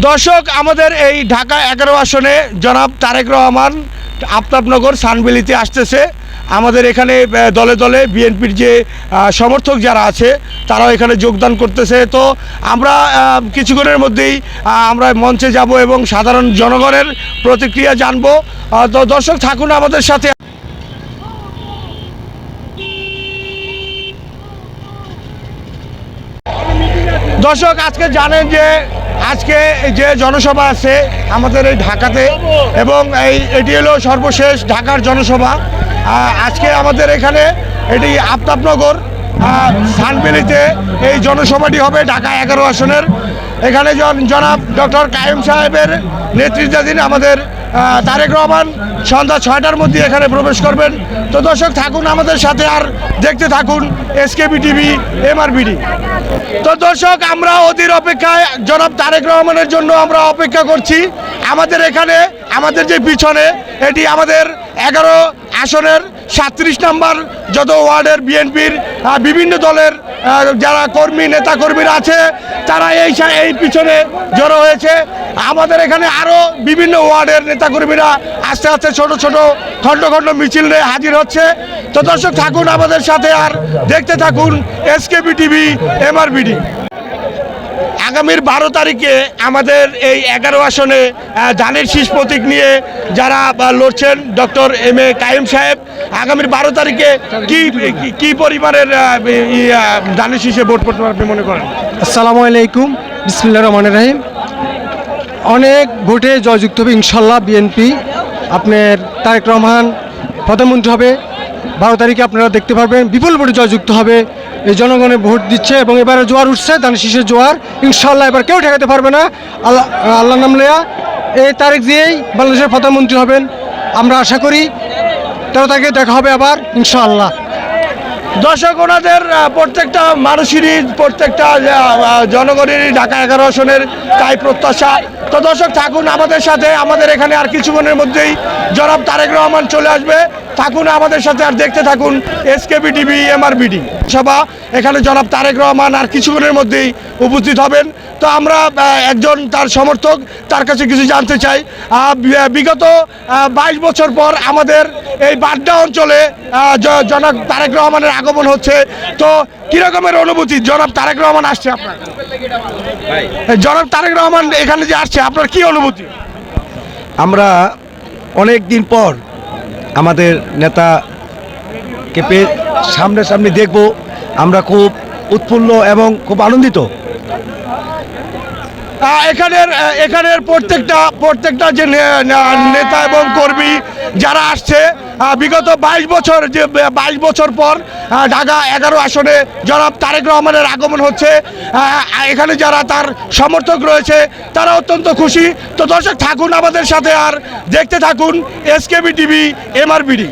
দর্শক, আমাদের এই ঢাকা এগারো আসনে জনাব তারেক রহমান আফতাবনগর সানবেলিতে আসতেছে। আমাদের এখানে দলে দলে বিএনপির যে সমর্থক যারা আছে, তারাও এখানে যোগদান করতেছে। তো আমরা কিছুক্ষণের মধ্যেই আমরা মঞ্চে যাব এবং সাধারণ জনগণের প্রতিক্রিয়া জানব। তো দর্শক, থাকুন আমাদের সাথে। দর্শক, আজকে জানেন যে আজকে যে জনসভা আছে আমাদের এই ঢাকাতে এবং এই এটি হলো সর্বশেষ ঢাকার জনসভা। আজকে আমাদের এখানে এটি আফতাবনগর সানবেলিতে এই জনসভাটি হবে ঢাকা এগারো আসনের। এখানে জন- জনাব ডক্টর কায়েম সাহেবের নেতৃত্বাধীন আমাদের তারেক রহমান সন্ধ্যা ছয়টার মধ্যে এখানে প্রবেশ করবেন। তো দর্শক, থাকুন আমাদের সাথে আর দেখতে থাকুন এসকেবি টিভি, এমআরবিডি। তো দর্শক, আমরা অধীর অপেক্ষায় জনাব তারেক রহমানের জন্য আমরা অপেক্ষা করছি। আমাদের এখানে, আমাদের যে পিছনে, এটি আমাদের এগারো আসনের সাতত্রিশ নাম্বার যত ওয়ার্ডের বিএনপির বিভিন্ন দলের যারা কর্মী নেতা কর্মীরা আছে, তারা এই এই পিছনে জড়ো হয়েছে। আমাদের এখানে আরও বিভিন্ন ওয়ার্ডের নেতাকর্মীরা আস্তে আস্তে ছোট ছোট, খণ্ড খণ্ড মিছিল নিয়ে হাজির হচ্ছে। তো দর্শক, থাকুন আমাদের সাথে আর দেখতে থাকুন এসকেবি টিভি, এমআরবিডি। আগামীর বারো তারিখে আমাদের এই এগারো আসনে ধানের শীষ প্রতীক নিয়ে যারা লড়ছেন, ডক্টর এম এ কায়েম সাহেব আগামীর বারো তারিখে কি, কি- পরিমাণের ধানের শীষে ভোট করতে পারবে মনে করেন? আসসালামু আলাইকুম বিসমিল্লা রহমান রাহিম। অনেক ভোটে জয়যুক্ত হবে ইনশাল্লাহ বিএনপি। আপনার তারেক রহমান প্রধানমন্ত্রী হবে। বারো তারিখে আপনারা দেখতে পারবেন বিপুল ভোটে জয়যুক্ত হবে। এই জনগণের ভোট দিচ্ছে এবং এবারে জোয়ার উঠছে ধান শীষের জোয়ার। ইনশাল্লাহ এবার কেউ ঠেকাতে পারবে না। আল্লাহ আল্লাহ নাম লেয়া এই তারিখ দিয়েই বাংলাদেশের প্রধানমন্ত্রী হবেন। আমরা আশা করি তেরো তারিখে দেখা হবে আবার ইনশাল্লাহ দর্শক, ওনাদের প্রত্যেকটা মানুষেরই, প্রত্যেকটা জনগণেরই ঢাকা এগারো আসনের তাই প্রত্যাশা। তো দর্শক, থাকুন আমাদের সাথে। আমাদের এখানে আর কিছুক্ষণের মধ্যেই জনাব তারেক রহমান চলে আসবে। থাকুন আমাদের সাথে আর দেখতে থাকুন এসকেবি টিভি এমআরবিডি সভা। এখানে জনাব তারেক রহমান আর কিছুক্ষণের মধ্যেই উপস্থিত হবেন। তো আমরা একজন তার সমর্থক তার কাছে কিছু জানতে চাই। বিগত বাইশ বছর পর আমাদের এই বাড্ডা অঞ্চলে জনাব তারেক রহমানের আগমন হচ্ছে। তো কিরকমের অনুভূতি? জনাব তারেক রহমান আসছে আপনার। জনাব তারেক রহমান এখানে যে আসছে আপনার কি অনুভূতি? আমরা অনেক দিন পর আমাদের নেতাকে পেয়ে সামনাসামনি দেখব। আমরা খুব উৎফুল্ল এবং খুব আনন্দিত। এখানের এখানের প্রত্যেকটা প্রত্যেকটা যে নেতা এবং কর্মী যারা আসছে বিগত বাইশ বছর যে, বাইশ বছর পর ঢাকা এগারো আসনে জনাব তারেক রহমানের আগমন হচ্ছে। এখানে যারা তার সমর্থক রয়েছে, তারা অত্যন্ত খুশি। তো দর্শক, থাকুন আমাদের সাথে আর দেখতে থাকুন এসকেবি টিভি, এমআরবিডি।